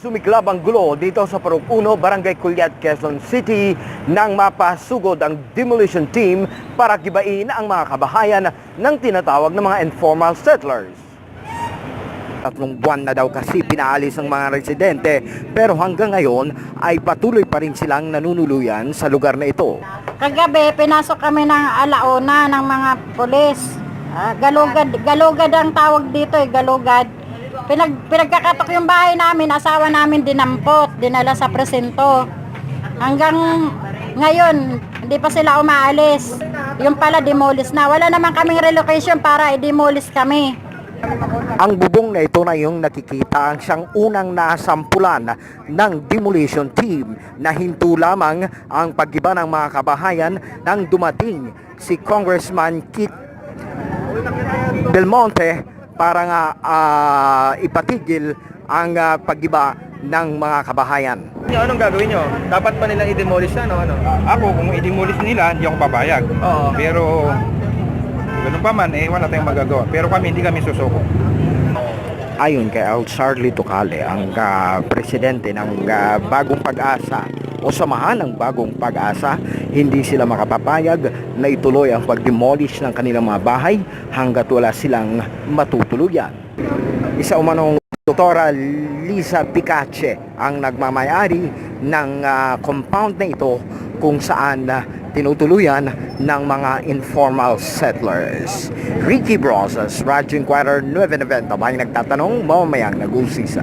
Sumiklab ang gulo dito sa Parug 1, Barangay Culiat, Quezon City nang mapasugod ang demolition team para gibain ang mga kabahayan ng tinatawag na mga informal settlers. Tatlong buwan na daw kasi pinaalis ang mga residente pero hanggang ngayon ay patuloy pa rin silang nanunuluyan sa lugar na ito. Kagabi, pinasok kami ng alauna ng mga pulis. Ah, galugad, galugad ang tawag dito eh, galugad. Pinag, pinagkakatok yung bahay namin, asawa namin dinampot, dinala sa presinto. Hanggang ngayon, hindi pa sila umaalis. Yung pala demolish na. Wala naman kaming relocation para i-demolish kami. Ang bubong na ito na yung nakikita ang siyang unang nasampulan ng demolition team na hinto lamang ang paggiba ng mga kabahayan nang dumating si Congressman Kit Belmonte para nga ah, ipatigil ang ah, paggiba ng mga kabahayan. Anong gagawin nyo? Dapat pa nilang i-demolish na, no? Ano? Ako, kung i-demolish nila, hindi ako papayag. Oo. Pero, ganun pa man, eh, wala tayong magagawa. Pero kami, hindi kami susuko. Ayon kay Al Charlie Tocale, ang ah, presidente ng ah, Bagong Pag-asa o samahan ng Bagong Pag-asa, hindi sila makapapayag na ituloy ang pag-demolish ng kanilang mga bahay hanggat wala silang matutuluyan. Isa umanong Doktora Lisa Picache ang nagmamayari ng ah, compound na ito kung saan ah, tinutuluyan ng mga informal settlers. Ricky Brosas, Radyo Inquirer, 990, may nagtatanong, mamamayang nag-usisa.